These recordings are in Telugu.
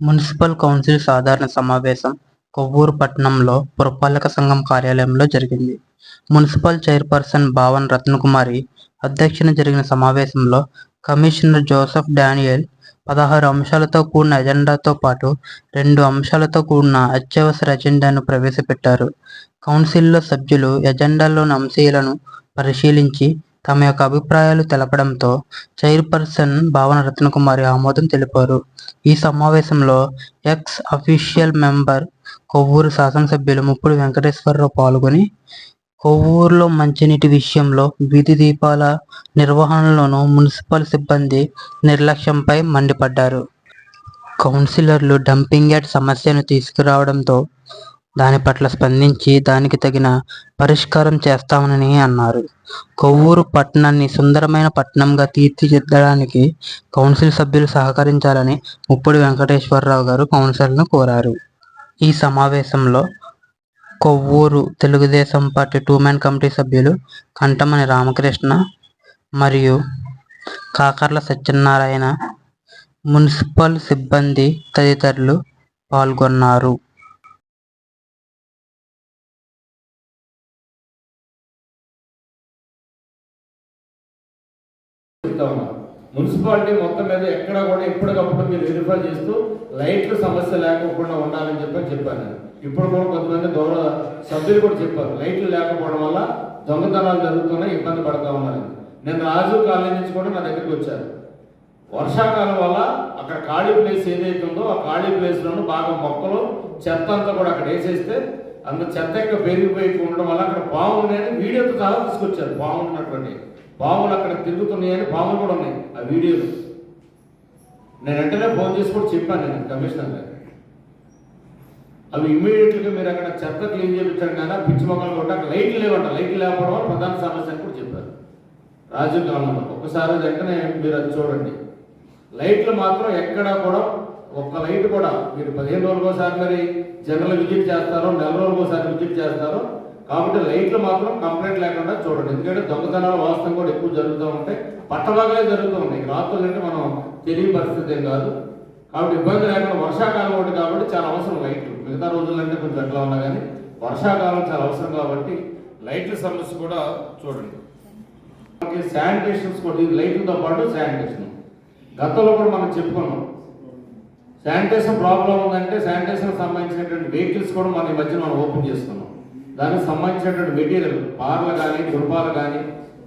మున్సిపల్ కౌన్సిల్ సాధారణ సమావేశం కొవ్వూరు పట్టణంలో పురపాలక సంఘం కార్యాలయంలో జరిగింది. మున్సిపల్ చైర్పర్సన్ భావన్ రత్నకుమారి అధ్యక్షన జరిగిన సమావేశంలో కమిషనర్ జోసెఫ్ డానియల్ పదహారు అంశాలతో కూడిన ఎజెండాతో పాటు రెండు అంశాలతో కూడిన అత్యవసర ఎజెండాను ప్రవేశపెట్టారు. కౌన్సిల్లో సభ్యులు ఎజెండాలోని అంశాలను పరిశీలించి తమ యొక్క అభిప్రాయాలు తెలపడంతో చైర్పర్సన్ భావన రత్నకుమారి ఆమోదం తెలిపారు. ఈ సమావేశంలో ఎక్స్ అఫీషియల్ మెంబర్ కొవ్వూరు శాసనసభ్యులు ముప్పుడు వెంకటేశ్వరరావు పాల్గొని కొవ్వూరులో మంచినీటి విషయంలో వీధి దీపాల నిర్వహణలోనూ మున్సిపల్ సిబ్బంది నిర్లక్ష్యంపై మండిపడ్డారు. కౌన్సిలర్లు డంపింగ్ యార్డ్ సమస్యను తీసుకురావడంతో దాని పట్ల స్పందించి దానికి తగిన పరిష్కారం చేస్తామని అన్నారు. కొవ్వూరు పట్టణాన్ని సుందరమైన పట్టణంగా తీర్చిదిద్దడానికి కౌన్సిల్ సభ్యులు సహకరించాలని ముప్పుడు వెంకటేశ్వరరావు గారు కౌన్సిల్ను కోరారు. ఈ సమావేశంలో Kovvur Telugu Desam party two man committee సభ్యులు కంటమని రామకృష్ణ మరియు కాకర్ల సత్యనారాయణ మున్సిపల్ సిబ్బంది తదితరులు పాల్గొన్నారు. మున్సిపాలిటీ మొత్తం మీద ఎక్కడ కూడా ఎప్పటికప్పుడు మీరు వెరిఫై చేస్తూ లైట్లు సమస్య లేకుండా ఉండాలని చెప్పి చెప్పాను ఇప్పుడు కూడా కొంతమంది గౌరవ సభ్యులు కూడా చెప్పారు. లైట్లు లేకపోవడం వల్ల దొంగతనాలు జరుగుతున్నాయి ఇబ్బంది పడతా ఉన్నారు. నేను రాజు కాలనీ నుంచి కూడా నా దగ్గరికి వచ్చారు. వర్షాకాలం వల్ల అక్కడ ఖాళీ ప్లేస్ ఏదైతే ఉందో ఆ ఖాళీ ప్లేస్లోనూ బాగా మొక్కలు చెత్త అంతా కూడా అక్కడ వేసేస్తే అంత చెత్త ఇంకా పెరిగిపోయి ఉండడం వల్ల అక్కడ బాగుండే ఉన్నాయని వీడియోతో చాలా తీసుకొచ్చారు బాగున్నటువంటి ఉన్నటువంటి. పాములు అక్కడ తిరుగుతున్నాయని పాములు కూడా ఉన్నాయి. ఆ వీడియోలు. నేను వెంటనే ఫోన్ చేసి కూడా చెప్పాను నేను కమిషనర్ గారు అవి ఇమ్మీడియట్గా మీరు అక్కడ చెత్త క్లీన్ చేయించారు కానీ పిచ్చి మొక్కలు కూడా అక్కడ లైట్లు లేవంట. లైట్లు లేకపోవడం వల్ల ప్రధాన సమస్య అని కూడా చెప్పారు. రాజీవ్ కాలంలో ఒకసారి వెంటనే మీరు అది చూడండి. లైట్లు మాత్రం ఎక్కడా కూడా ఒక్క లైట్ కూడా మీరు పదిహేను రోజులకోసారి మరి జనరల్ విజిట్ చేస్తారో నెల రోజులకోసారి విజిట్ చేస్తారో కాబట్టి లైట్లు మాత్రం కంప్లైంట్ లేకుండా చూడండి. ఎందుకంటే దొంగతనాల వాస్తవం కూడా ఎక్కువ జరుగుతూ ఉంటాయి పట్టభాగాలే జరుగుతూ ఉంటాయి రాత్రులు అంటే మనం తెలియ పరిస్థితి ఏం కాదు. కాబట్టి ఇబ్బంది లేకుండా వర్షాకాలం ఒకటి కాబట్టి చాలా అవసరం లైట్లు. మిగతా రోజులంటే కొంచెం ఎట్లా ఉన్నా కానీ వర్షాకాలం చాలా అవసరం కాబట్టి లైట్ల సమస్య కూడా చూడండి. మనకి శానిటేషన్స్ కూడా లైట్లతో పాటు శానిటేషన్. గతంలో కూడా మనం చెప్పుకున్నాం. శానిటేషన్ ప్రాబ్లం ఉందంటే శానిటేషన్ సంబంధించినటువంటి వెహికల్స్ కూడా మన ఈ మధ్య మనం ఓపెన్ చేస్తున్నాం దానికి సంబంధించినటువంటి మెటీరియల్ పార్లు కానీ దుర్పాలు కానీ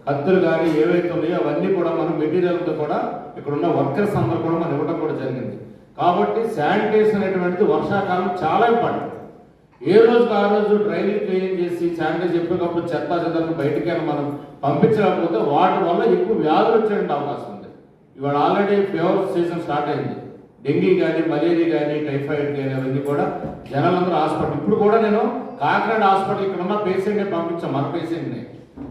కత్తులు కానీ ఏవైతే ఉన్నాయో అవన్నీ కూడా మనం మెటీరియల్తో కూడా ఇక్కడ ఉన్న వర్కర్స్ అందరూ కూడా మనం ఇవ్వడం కూడా జరిగింది. కాబట్టి శానిటేషన్ అనేటువంటిది వర్షాకాలం చాలా ఇంపార్టెంట్ ఏ రోజుకి ఆ రోజు డ్రైనేజ్ క్లీనింగ్ చేసి శానిటైజ్ చెప్పేటప్పుడు చెత్త చెత్తను బయటికి మనం పంపించలేకపోతే వాటి వల్ల ఎక్కువ వ్యాధులు వచ్చేటువంటి అవకాశం ఉంది. ఇవాళ ఆల్రెడీ ఫేవర్ సీజన్ స్టార్ట్ అయింది. డెంగీ కానీ మలేరియా కానీ టైఫాయిడ్ కానీ అవన్నీ కూడా జనాలందరూ హాస్పిటల్ ఇప్పుడు కూడా నేను కాకినాడ హాస్పిటల్ ఇక్కడ ఉన్న పేషెంట్ని పంపించాం మన పేషెంట్ని.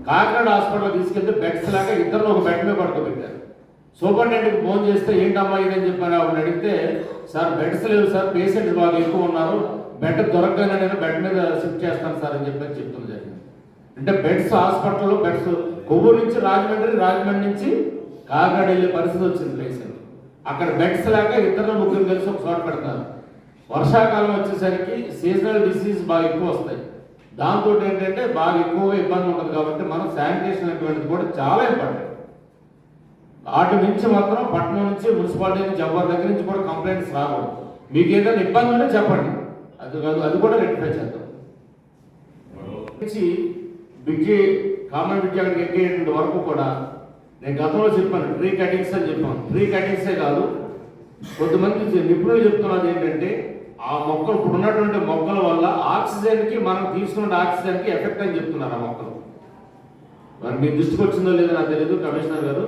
కాకినాడ హాస్పిటల్ తీసుకెళ్తే బెడ్స్ లాగా ఇద్దరు ఒక బెడ్ మీద పడుకోబెట్టారు. సూపరింటెండెంట్కి ఫోన్ చేస్తే ఏంటమ్మా ఇదని చెప్పాను ఆవిడ అడిగితే సార్ బెడ్స్ లేవు సార్ పేషెంట్స్ బాగా ఎక్కువ ఉన్నారు. బెడ్ దొరకగానే నేను బెడ్ మీద షిఫ్ట్ చేస్తాను సార్ అని చెప్పి చెప్తుంది జరిగింది. అంటే బెడ్స్ హాస్పిటల్లో బెడ్స్ కొవ్వూరు నుంచి రాజమండ్రి రాజమండ్రి నుంచి కాకినాడ వెళ్ళే పరిస్థితి వచ్చింది పేషెంట్. అక్కడ బెడ్స్ లేక ఇద్దరు ముగ్గురు కలిసి ఒక చోట పెడతారు. వర్షాకాలం వచ్చేసరికి సీజనల్ డిసీజ్ బాగా ఎక్కువ వస్తాయి. దాంతో ఏంటంటే బాగా ఎక్కువ ఇబ్బంది ఉంటుంది కాబట్టి మనం శానిటేషన్ అనేటువంటిది కూడా చాలా ఇంపార్టెంట్. వాటి నుంచి మాత్రం పట్టణం నుంచి మున్సిపాలిటీ నుంచి ఎవరి దగ్గర నుంచి కూడా కంప్లైంట్స్ రాకూడదు. మీకు ఏదైనా ఇబ్బంది ఉంటే చెప్పండి. అది కాదు అది కూడా రెక్టిఫై చేద్దాం. నుంచి కామన్ బిగ్గి అక్కడికి ఎక్కేటువంటి వరకు కూడా నేను గతంలో చెప్పాను ట్రీ కటింగ్స్ అని చెప్పాను. ట్రీ కటింగ్సే కాదు కొంతమంది నిపుణులు చెప్తున్నది ఏంటంటే ఆ మొక్కలు ఇప్పుడు ఉన్నటువంటి మొక్కల వల్ల ఆక్సిజన్కి మనం తీసుకున్న ఆక్సిజన్కి ఎఫెక్ట్ అని చెప్తున్నారు ఆ మొక్కలు. మరి మీ దృష్టికి వచ్చిందో లేదో నాకు తెలియదు కమిషనర్ గారు.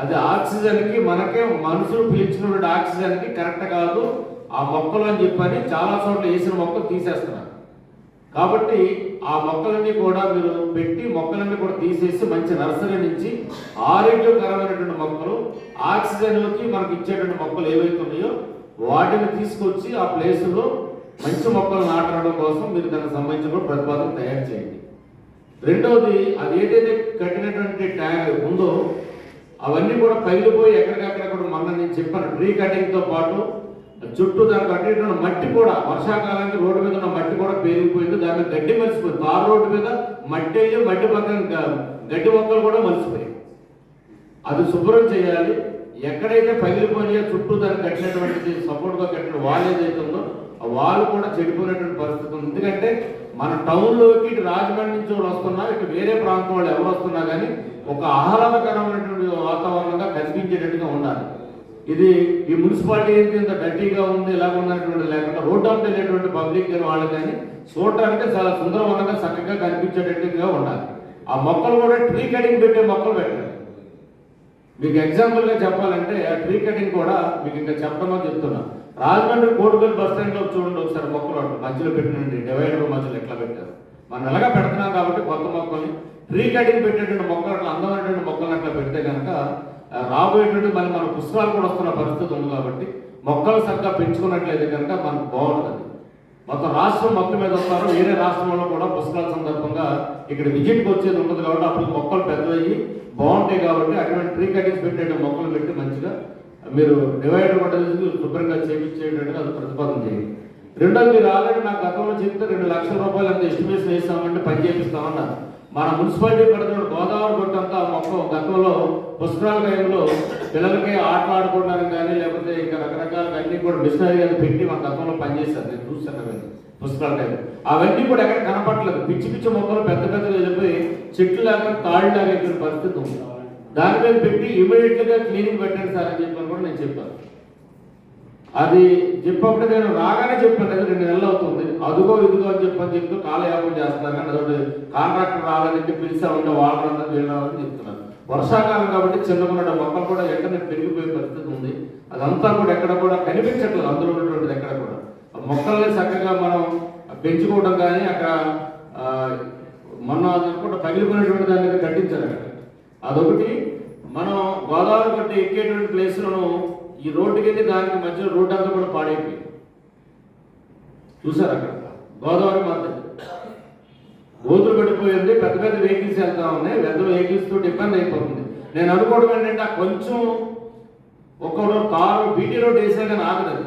అది ఆక్సిజన్కి మనకే మనుషులు పీల్చినటువంటి ఆక్సిజన్కి కరెక్ట్ కాదు ఆ మొక్కలు అని చెప్పని చాలా చోట్ల వేసిన మొక్కలు తీసేస్తున్నారు. కాబట్టి ఆ మొక్కలన్నీ కూడా మీరు పెట్టి మొక్కలన్నీ కూడా తీసేసి మంచి నర్సరీ నుంచి ఆరోగ్యకరమైనటువంటి మొక్కలు ఆక్సిజన్లోకి మనకి ఇచ్చేటువంటి మొక్కలు ఏవైతే ఉన్నాయో వాటిని తీసుకొచ్చి ఆ ప్లేసులో మంచి మొక్కలు నాటడం కోసం మీరు దానికి సంబంధించిన ప్రతిపాదన తయారు చేయండి. రెండవది అది ఏదైతే కట్టినటువంటి ట్యాగ్ ఉందో అవన్నీ కూడా పగిలిపోయి ఎక్కడికక్కడ కూడా మొన్న నేను చెప్పాను ట్రీ కటింగ్తో పాటు చుట్టూ దానికి కట్టేటువంటి మట్టి కూడా వర్షాకాలానికి రోడ్డు మీద ఉన్న మట్టి కూడా పేరుకుపోయింది దాని మీద గడ్డి మలిసిపోయింది తారు రోడ్డు మీద మట్టి అయ్యి మట్టి పక్కన గడ్డి మొక్కలు కూడా మలిసిపోయాయి అది శుభ్రం చేయాలి. ఎక్కడైతే పగిలిపోయినాయో చుట్టూ దానికి కట్టినటువంటి సపోర్ట్గా కట్టిన వాల్ ఏదైతే ఉందో ఆ వాల్ కూడా చెడిపోయినటువంటి పరిస్థితి ఉంది. ఎందుకంటే మన టౌన్లోకి ఇటు రాజమండ్రి నుంచి వాళ్ళు వస్తున్నా ఇటు వేరే ప్రాంతం వాళ్ళు ఎవరు వస్తున్నా కానీ ఒక ఆహ్లాదకరమైనటువంటి వాతావరణంగా కనిపించేటట్టుగా ఉండాలి. ఇది ఈ మున్సిపాలిటీ ఏంటి ఇంత డర్టీగా ఉంది ఎలాగ ఉన్నటువంటి లేకుండా రోడ్డు అంతా లేనటువంటి పబ్లిక్ కానీ వాళ్ళు కానీ చూడటానికి చాలా సుందరవనంగా చక్కగా కనిపించేటట్టుగా ఉండాలి. ఆ మొక్కలు కూడా ట్రీ కటింగ్ పెట్టే మొక్కలు పెట్టాలి. మీకు ఎగ్జాంపుల్గా చెప్పాలంటే ఆ ట్రీ కటింగ్ కూడా మీకు ఇంకా చెప్పమని చెప్తున్నా. రాజమండ్రి కోటిపల్లి బస్ స్టాండ్లో చూడండి ఒకసారి మొక్కలు అటు మధ్యలో పెట్టినండి డివైడర్ మధ్యలో ఎట్లా పెట్టారు. మనం ఎలాగా పెడుతున్నాం కాబట్టి కొత్త మొక్కల్ని. ట్రీ కటింగ్ పెట్టేటువంటి మొక్కలు అట్లా అందమైనటువంటి మొక్కలు అట్లా పెడితే కనుక రాబోయేటువంటి మరి మన పుష్పాలు కూడా వస్తున్న పరిస్థితి ఉంది కాబట్టి మొక్కలు చక్కగా పెంచుకున్నట్లయితే కనుక మనకు బాగుంటుంది. మొత్తం రాష్ట్రం మొత్తం మీద వస్తారు. వేరే రాష్ట్రంలో కూడా పుస్తకాల సందర్భంగా ఇక్కడ విజిట్కి వచ్చేది ఉంటుంది కాబట్టి అప్పుడు మొక్కలు పెద్దవయ్యి బాగుంటాయి కాబట్టి అటువంటి ట్రీ కటింగ్స్ పెట్టే మొక్కలు పెట్టి మంచిగా మీరు డివైడర్ కూడా శుభ్రంగా చేయించేటట్టుగా అది ప్రతిపాదన చేయండి. రెండోది మీరు ఆల్రెడీ నాకు గతంలో చెప్తే రెండు లక్షల రూపాయలు అంత ఎస్టిమేషన్ వేస్తామంటే పని చేపిస్తామన్నారు. మన మున్సిపాలిటీ పరిధిలో గోదావరి గుట్ట అంతా మొక్క గతంలో పుస్తకాల టైంలో పిల్లలకి ఆట ఆడుకోవడానికి కానీ లేకపోతే ఇంకా రకరకాల అన్ని కూడా మిషనరీ అది పెట్టి మన గతంలో పనిచేశారు. నేను చూశాను అవన్నీ పుస్తకాల టైం అవన్నీ కూడా ఎక్కడ కనపడలేదు. పిచ్చి పిచ్చి మొక్కలు పెద్ద పెద్దగా వెళ్ళిపోయి చెట్లు లాగా తాళ్ళు లాగా పరిస్థితి ఉంది. దాని మీద పెట్టి ఇమీడియట్గా క్లీనింగ్ పెట్టండి సార్ అని చెప్పని కూడా నేను చెప్పాను. అది చెప్పప్పుడు నేను రాగానే చెప్పాను అది రెండు నెలలు అవుతుంది. అదుగో ఇదిగో అని చెప్పని చెప్తూ కాలయాపం చేస్తున్నారు కానీ అదొకటి కాంట్రాక్టర్ రావాలని పిలిచా ఉంటే వాళ్ళందరూ వీళ్ళని చెప్తున్నారు వర్షాకాలం కాబట్టి చిన్నకున్న మొక్కలు కూడా ఎక్కడ పెరిగిపోయే పరిస్థితి ఉంది. అదంతా కూడా ఎక్కడ కూడా కనిపించట్లేదు. అందులో ఉన్నటువంటిది ఎక్కడ కూడా. మొక్కల్ని చక్కగా మనం పెంచుకోవడం కానీ అక్కడ ఆ, మొన్న అనుకుంటే పగిలిపోయినటువంటి దాన్ని కట్టించారు అక్కడ అదొకటి. మనం గోదావరి గట్టి ఎక్కేటువంటి ప్లేస్లను ఈ రోడ్డుకి వెళ్ళి దానికి మధ్యలో రోడ్డు అంతా కూడా పాడైపోయింది. చూసారు అక్కడ? గోదావరి మధ్య. గోతులు పడిపోయింది పెద్ద పెద్ద వెహికల్స్ వెళ్తా ఉన్నాయి పెద్ద వెహికల్స్ తోటి ఇబ్బంది అయిపోతుంది. నేను అనుకోవడం ఏంటంటే ఆ కొంచెం ఒక్కడో కారు బీటీ రోడ్ వేసినా కానీ ఆగదు అది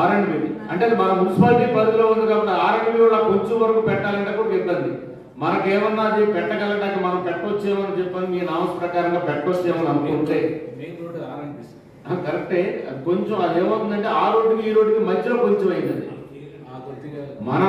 ఆర్ అండ్ బి అంటే అది మన మున్సిపాలిటీ పరిధిలో ఉంది కాబట్టి ఆర్ అండ్ బి కూడా కొంచెం వరకు పెట్టాలంటే కూడా ఇబ్బంది. మనకేమన్నా అది పెట్టగలటానికి మనం పెట్టొచ్చేమని చెప్పని మీ నామస్ ప్రకారంగా పెట్టొచ్చేమని అనుకుంటే. Main road R and B కరెక్టే. అది కొంచెం అది ఏమవుతుందంటే ఆ రోడ్డుకి ఈ రోడ్డుకి మధ్యలో కొంచెం అయింది మన